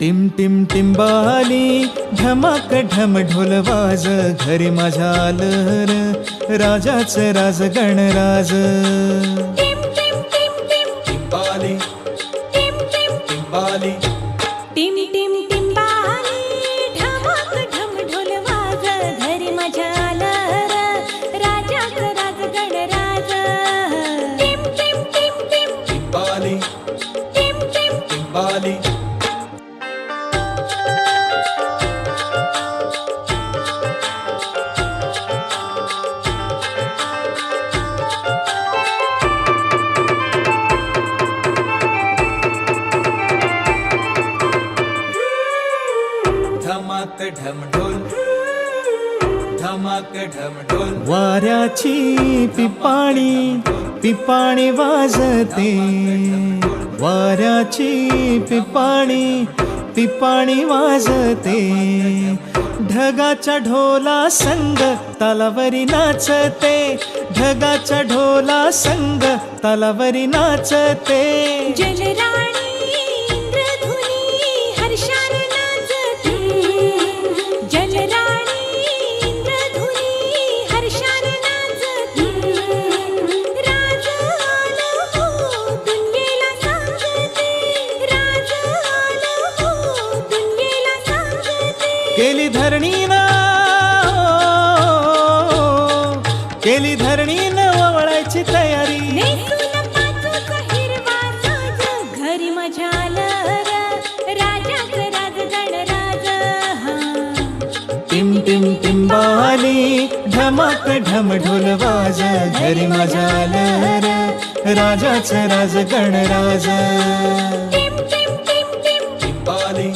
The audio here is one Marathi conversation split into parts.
टिम टिम टिंबाली ढमाक ढम ढोल वाज घरी माझ्या आलर राजाच राज गणराज. धमाक ढम ढोल धमाक ढम ढोल वाऱ्याची पिपाणी पिपाणी वाजते. वाऱ्याची पिपाणी पिपाणी वाजते. ढगाच्या ढोला संग तालावरी नाचते. ढगाच्या ढोला संग तालावरी नाचते. जलराणी केली धरणी ना केली धरणी न वळायची तयारी. घरी हा. टिम टिम टिंबाली ढमाक ढम ढोल वाज घरी माझ्या आलं राजाच राज गणराज. टिम टिम टिम टिम. टिंबाली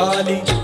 टिम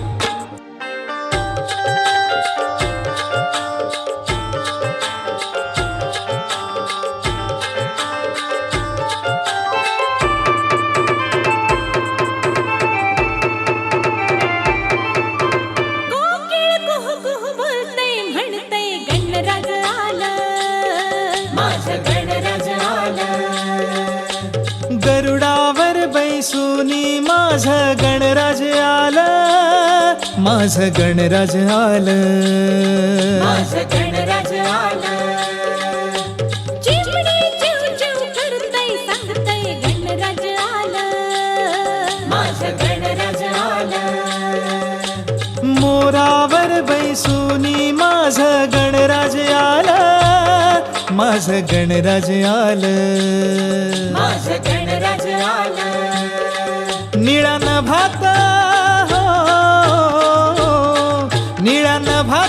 बैसूनी माझ गणराज आलं माझ गणराज आलं. माझं गणराज आलं. चिमणी चिव चिव करतय सांगतय गणराज आलं. माझं गणराज आलं. मोरावर बैसूनी माझ गणराज आलं माझ गणराज आलं. माझं गणराज आलं. निळा नभात